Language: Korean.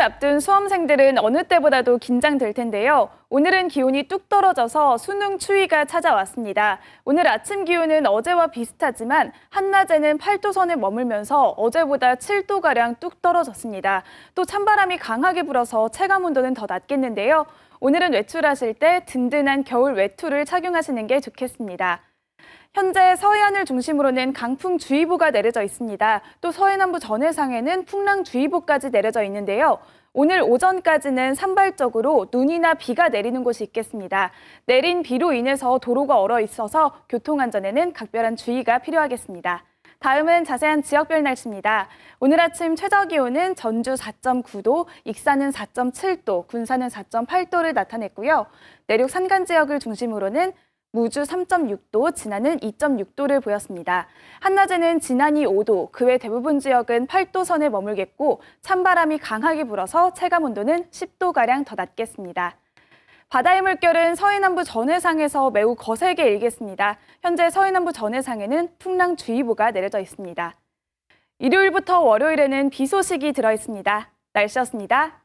앞둔 수험생들은 어느 때보다도 긴장될 텐데요. 오늘은 기온이 뚝 떨어져서 수능 추위가 찾아왔습니다. 오늘 아침 기온은 어제와 비슷하지만 한낮에는 8도 선에 머물면서 어제보다 7도 가량 뚝 떨어졌습니다. 또 찬바람이 강하게 불어서 체감 온도는 더 낮겠는데요. 오늘은 외출하실 때 든든한 겨울 외투를 착용하시는 게 좋겠습니다. 현재 서해안을 중심으로는 강풍주의보가 내려져 있습니다. 또 서해남부 전해상에는 풍랑주의보까지 내려져 있는데요. 오늘 오전까지는 산발적으로 눈이나 비가 내리는 곳이 있겠습니다. 내린 비로 인해서 도로가 얼어 있어서 교통안전에는 각별한 주의가 필요하겠습니다. 다음은 자세한 지역별 날씨입니다. 오늘 아침 최저 기온은 전주 4.9도, 익산은 4.7도, 군산은 4.8도를 나타냈고요. 내륙 산간 지역을 중심으로는 무주 3.6도, 진안은 2.6도를 보였습니다. 한낮에는 진안이 5도, 그 외 대부분 지역은 8도 선에 머물겠고 찬바람이 강하게 불어서 체감 온도는 10도가량 더 낮겠습니다. 바다의 물결은 서해남부 전해상에서 매우 거세게 일겠습니다. 현재 서해남부 전해상에는 풍랑주의보가 내려져 있습니다. 일요일부터 월요일에는 비 소식이 들어 있습니다. 날씨였습니다.